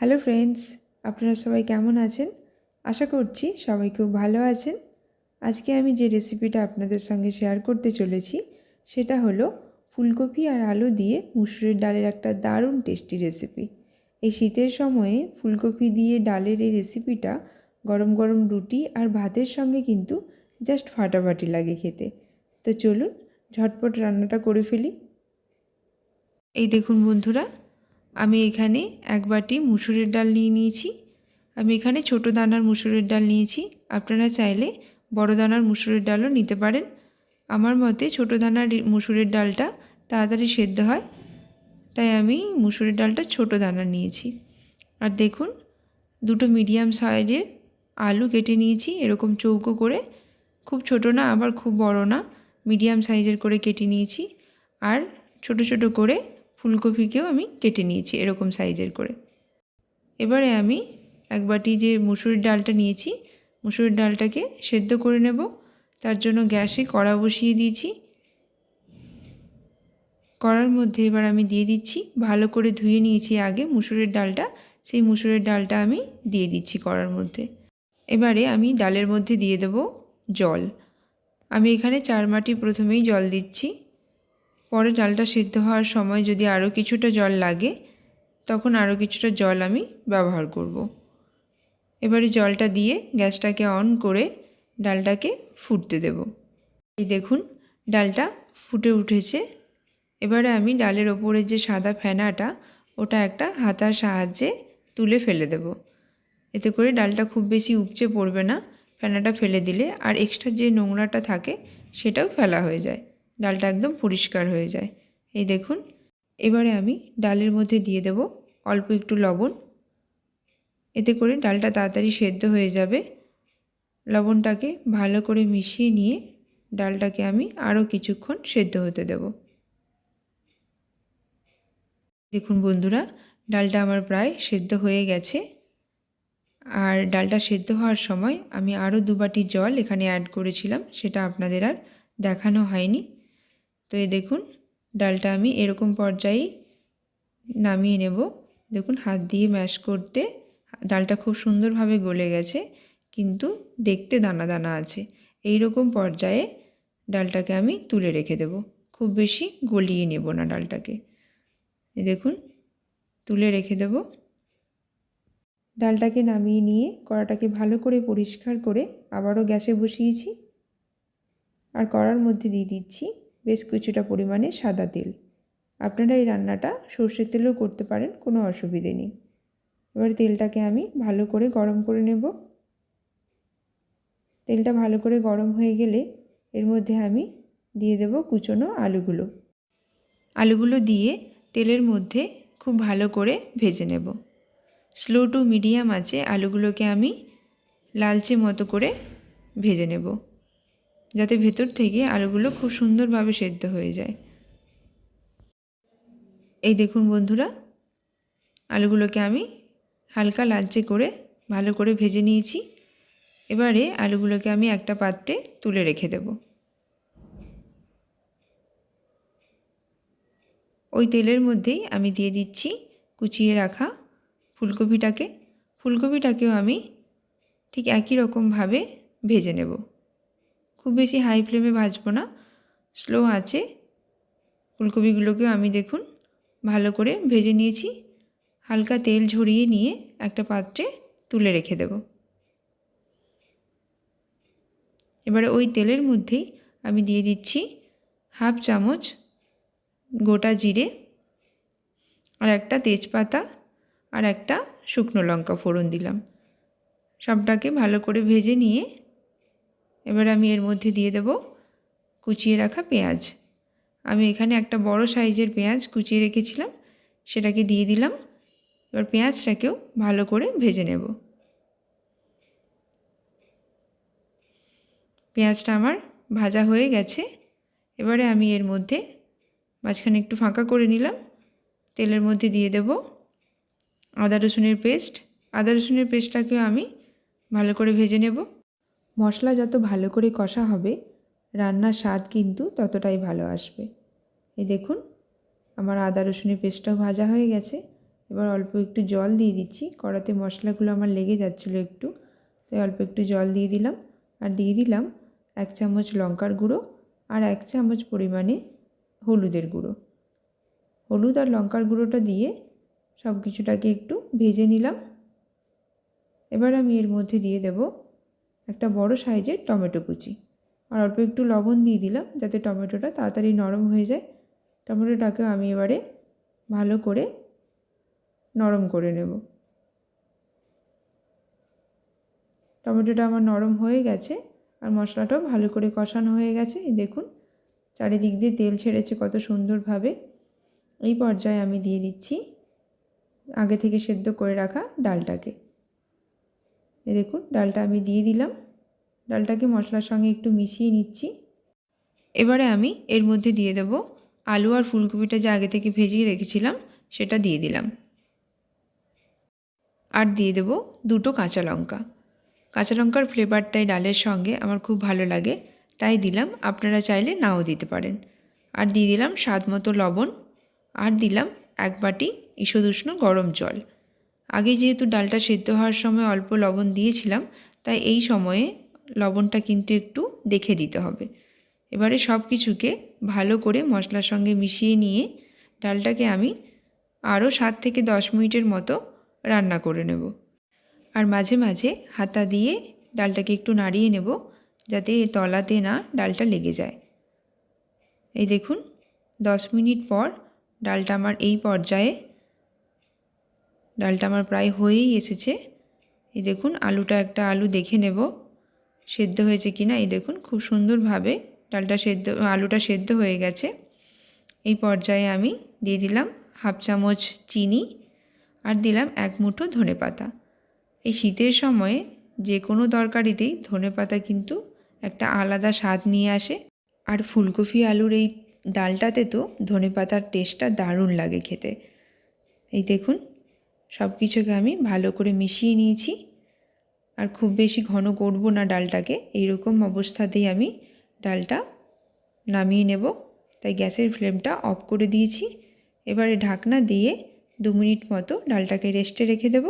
Hello friends আপনারা সবাই কেমন আছেন? আশা করছি সবাই খুব ভালো আছেন। আজকে আমি যে রেসিপিটা আপনাদের সঙ্গে শেয়ার করতে চলেছি, সেটা হলো ফুলকপি আর আলু দিয়ে মুসুরের ডালের একটা দারুণ টেস্টি রেসিপি এই শীতের সময়ে ফুলকপি দিয়ে ডালের এই রেসিপিটা গরম গরম রুটি আর ভাতের সঙ্গে কিন্তু জাস্ট ফাটাফাটি লাগে খেতে। তো চলুন, ঝটপট রান্নাটা করে ফেলি। এই দেখুন বন্ধুরা আমি এখানে এক বাটি মুসুরের ডাল নিয়ে নিয়েছি। আমি এখানে ছোট দানার মুসুরের ডাল নিয়েছি। আপনারা চাইলে বড় দানার মুসুরের ডালও নিতে পারেন। আমার মতে ছোট দানার মুসুরের ডালটা তাড়াতাড়ি সেদ্ধ হয়। তাই আমি মুসুরের ডালটা ছোট দানা নিয়েছি। আর দেখুন, দুটো মিডিয়াম সাইজের আলু কেটে নিয়েছি এরকম চৌকো করে। খুব ছোট না, আবার খুব বড় না, মিডিয়াম সাইজের করে কেটে নিয়েছি। আর ছোট ছোট করে ফুলকপিকেও আমি কেটে নিয়েছি এরকম সাইজের করে। এবারে আমি এক বাটি যে মুসুরির ডালটা নিয়েছি, মুসুরির ডালটাকে সেদ্ধ করে নেব। তার জন্য গ্যাসে কড়া বসিয়ে দিয়েছি। কড়ার মধ্যে এবার আমি দিয়ে দিচ্ছি, ভালো করে ধুয়ে নিয়েছি আগে মুসুরের ডালটা। সেই মুসুরের ডালটা আমি দিয়ে দিচ্ছি কড়ার মধ্যে। এবারে আমি ডালের মধ্যে দিয়ে দেব জল। আমি এখানে চার মাটি প্রথমেই জল দিচ্ছি। পরে ডালটা সিদ্ধ হওয়ার সময় যদি আরও কিছুটা জল লাগে, তখন আরও কিছুটা জল আমি ব্যবহার করব। এবারে জলটা দিয়ে গ্যাসটাকে অন করে ডালটাকে ফুটতে দেব। এই দেখুন, ডালটা ফুটে উঠেছে। এবারে আমি ডালের ওপরে যে সাদা ফেনাটা, ওটা একটা হাতার সাহায্যে তুলে ফেলে দেব। এতে করে ডালটা খুব বেশি উপচে পড়বে না। ফেনাটা ফেলে দিলে আর এক্সট্রা যে নোংরাটা থাকে, সেটাও ফেলা হয়ে যায়। ডালটা একদম পরিষ্কার হয়ে যায়। এই দেখুন, এবারে আমি ডালের মধ্যে দিয়ে দেব অল্প একটু লবণ। এতে করে ডালটা তাড়াতাড়ি সেদ্ধ হয়ে যাবে। লবণটাকে ভালো করে মিশিয়ে নিয়ে ডালটাকে আমি আরও কিছুক্ষণ সেদ্ধ হতে দেব। দেখুন বন্ধুরা, ডালটা আমার প্রায় সেদ্ধ হয়ে গেছে। আর ডালটা সেদ্ধ হওয়ার সময় আমি আরও দু বাটি জল এখানে অ্যাড করেছিলাম, সেটা আপনাদের আর দেখানো হয়নি। তো এই দেখুন, ডালটা আমি এরকম পর্যায়ে নামিয়ে নেব। দেখুন, হাত দিয়ে ম্যাশ করতে ডালটা খুব সুন্দরভাবে গলে গেছে, কিন্তু দেখতে দানা দানা আছে। এই রকম পর্যায়ে ডালটাকে আমি তুলে রেখে দেব। খুব বেশি গলিয়ে নেব না ডালটাকে। দেখুন, তুলে রেখে দেব। ডালটাকে নামিয়ে নিয়ে কড়াটাকে ভালো করে পরিষ্কার করে আবারও গ্যাসে বসিয়েছি। আর কড়ার মধ্যে দিয়ে দিচ্ছি বেশ কিছুটা পরিমাণে সাদা তেল। আপনারা এই রান্নাটা সর্ষের তেলেও করতে পারেন, কোনো অসুবিধে নেই। এবার তেলটাকে আমি ভালো করে গরম করে নেব। তেলটা ভালো করে গরম হয়ে গেলে এর মধ্যে আমি দিয়ে দেব কুচনো আলুগুলো। আলুগুলো দিয়ে তেলের মধ্যে খুব ভালো করে ভেজে নেব। স্লো টু মিডিয়াম আছে, আলুগুলোকে আমি লালচে মতো করে ভেজে নেব। যাতে ভেতর থেকে আলুগুলো খুব সুন্দরভাবে সেদ্ধ হয়ে যায়। এই দেখুন বন্ধুরা, আলুগুলোকে আমি হালকা লালচে করে ভালো করে ভেজে নিয়েছি। এবারে আলুগুলোকে আমি একটা পাত্রে তুলে রেখে দেব। ওই তেলের মধ্যেই আমি দিয়ে দিচ্ছি কুচিয়ে রাখা ফুলকপিটাকে। ফুলকপিটাকেও আমি ঠিক একই রকমভাবে ভেজে নেব। খুব বেশি হাই ফ্লেমে ভাজবো না। স্লো আছে। ফুলকপিগুলোকেও আমি দেখুন ভালো করে ভেজে নিয়েছি। হালকা তেল ঝরিয়ে নিয়ে একটা পাত্রে তুলে রেখে দেব। এবারে ওই তেলের মধ্যেই আমি দিয়ে দিচ্ছি হাফ চামচ গোটা জিরে আর একটা তেজপাতা আর একটা শুকনো লঙ্কা ফোড়ন দিলাম। সবটাকে ভালো করে ভেজে নিয়ে এবার আমি এর মধ্যে দিয়ে দেব কুচিয়ে রাখা পেঁয়াজ। আমি এখানে একটা বড় সাইজের পেঁয়াজ কুচিয়ে রেখেছিলাম, সেটাকে দিয়ে দিলাম। এবার পেঁয়াজটাকেও ভালো করে ভেজে নেব। পেঁয়াজটা আমার ভাজা হয়ে গেছে। এবারে আমি এর মধ্যে মাঝখানে একটু ফাঁকা করে নিলাম। তেলের মধ্যে দিয়ে দেব আদা রসুনের পেস্ট। আদা রসুনের পেস্টটাকেও আমি ভালো করে ভেজে নেব। মশলা যত ভালো করে কষা হবে, রান্নার স্বাদ কিন্তু ততটাই ভালো আসবে। এই দেখুন, আমার আদা রসুনের পেস্টটাও ভাজা হয়ে গেছে। এবার অল্প একটু জল দিয়ে দিচ্ছি। কড়াতে মশলাগুলো আমার লেগে যাচ্ছিল একটু, তাই অল্প একটু জল দিয়ে দিলাম। আর দিয়ে দিলাম এক চামচ লঙ্কার গুঁড়ো আর এক চামচ পরিমাণে হলুদের গুঁড়ো। হলুদ আর লঙ্কার গুঁড়োটা দিয়ে সব কিছুটাকে একটু ভেজে নিলাম। এবার আমি এর মধ্যে দিয়ে দেব একটা বড় সাইজের টমেটো কুচি। আর অল্প একটু লবণ দিয়ে দিলাম যাতে টমেটোটা তাড়াতাড়ি নরম হয়ে যায়। টমেটোটাকে আমি এবারে ভালো করে নরম করে নেব। টমেটোটা আমার নরম হয়ে গেছে আর মশলাটাও ভালো করে কষানো হয়ে গেছে। দেখুন, চারিদিক দিয়ে তেল ছেড়েছে কত সুন্দরভাবে। এই পর্যায়ে আমি দিয়ে দিচ্ছি আগে থেকে সেদ্ধ করে রাখা ডালটাকে। এই দেখুন, ডালটা আমি দিয়ে দিলাম। ডালটাকে মশলার সঙ্গে একটু মিশিয়ে নিচ্ছি। এবারে আমি এর মধ্যে দিয়ে দেব আলু আর ফুলকপিটা যে আগে থেকে ভেজিয়ে রেখেছিলাম, সেটা দিয়ে দিলাম। আর দিয়ে দেব দুটো কাঁচা লঙ্কা। কাঁচা লঙ্কার ফ্লেভারটাই ডালের সঙ্গে আমার খুব ভালো লাগে, তাই দিলাম। আপনারা চাইলে নাও দিতে পারেন। আর দিয়ে দিলাম স্বাদ মতো লবণ। আর দিলাম এক বাটি ঈষদুষ্ণ গরম জল। আগে যেহেতু ডালটা সেদ্ধ হওয়ার সময় অল্প লবণ দিয়েছিলাম, তাই এই সময়ে লবণটা কিন্তু একটু দেখে দিতে হবে। এবারে সব কিছুকে ভালো করে মশলার সঙ্গে মিশিয়ে নিয়ে ডালটাকে আমি আরও সাত থেকে দশ মিনিটের মতো রান্না করে নেব। আর মাঝে মাঝে হাতা দিয়ে ডালটাকে একটু নাড়িয়ে নেব যাতে তলাতে না ডালটা লেগে যায়। এই দেখুন, দশ মিনিট পর ডালটা আমার এই পর্যায়ে ডালটা আমার প্রায় হয়েই এসেছে। এই দেখুন, আলুটা একটা আলু দেখে নেব। সেদ্ধ হয়েছে কি না এই দেখুন, খুব সুন্দরভাবে ডালটা সেদ্ধ, আলুটা সেদ্ধ হয়ে গেছে। এই পর্যায়ে আমি দিয়ে দিলাম হাফ চামচ চিনি আর দিলাম এক মুঠো ধনে পাতা। এই শীতের সময়ে যে কোনো তরকারিতেই ধনে পাতা কিন্তু একটা আলাদা স্বাদ নিয়ে আসে। আর ফুলকপি আলুর এই ডালটাতে তো ধনে পাতার টেস্টটা দারুণ লাগে খেতে। এই দেখুন সব কিছুকে আমি ভালো করে মিশিয়ে নিয়েছি। আর খুব বেশি ঘন করব না ডালটাকে। এইরকম অবস্থাতেই আমি ডালটা নামিয়ে নেব। তাই গ্যাসের ফ্লেমটা অফ করে দিয়েছি। এবারে ঢাকনা দিয়ে দু মিনিট মতো ডালটাকে রেস্টে রেখে দেব।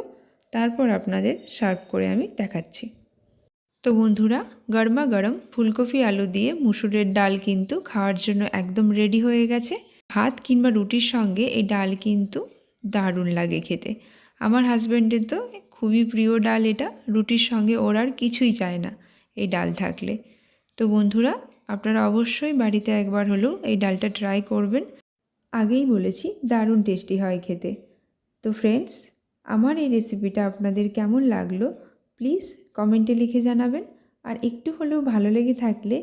তারপর আপনাদের সার্ভ করে আমি দেখাচ্ছি। তো বন্ধুরা, গরমা গরম ফুলকপি, আলু দিয়ে মুসুরের ডাল কিন্তু খাওয়ার জন্য একদম রেডি হয়ে গেছে। ভাত কিংবা রুটির সঙ্গে এই ডাল কিন্তু দারুণ লাগে খেতে। আমার হাজব্যান্ডের তো খুবই প্রিয় ডাল এটা, রুটির সঙ্গে ওর আর কিছুই চায় না এই ডাল থাকলে। তো বন্ধুরা, আপনারা অবশ্যই বাড়িতে একবার হলেও এই ডালটা ট্রাই করবেন। আগেই বলেছি, দারুণ টেস্টি হয় খেতে। তো ফ্রেন্ডস আমার এই রেসিপিটা আপনাদের কেমন লাগল? প্লিজ কমেন্টে লিখে জানাবেন। আর একটু হলেও ভালো লেগে থাকলে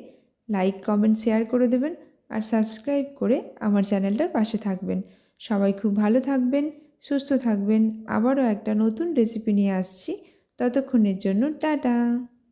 লাইক কমেন্ট শেয়ার করে দেবেন। আর সাবস্ক্রাইব করে আমার চ্যানেলটার পাশে থাকবেন। সবাই খুব ভালো থাকবেন, সুস্থ থাকবেন। আবারও একটা নতুন রেসিপি নিয়ে আসছি। ততক্ষণের জন্য টাটা!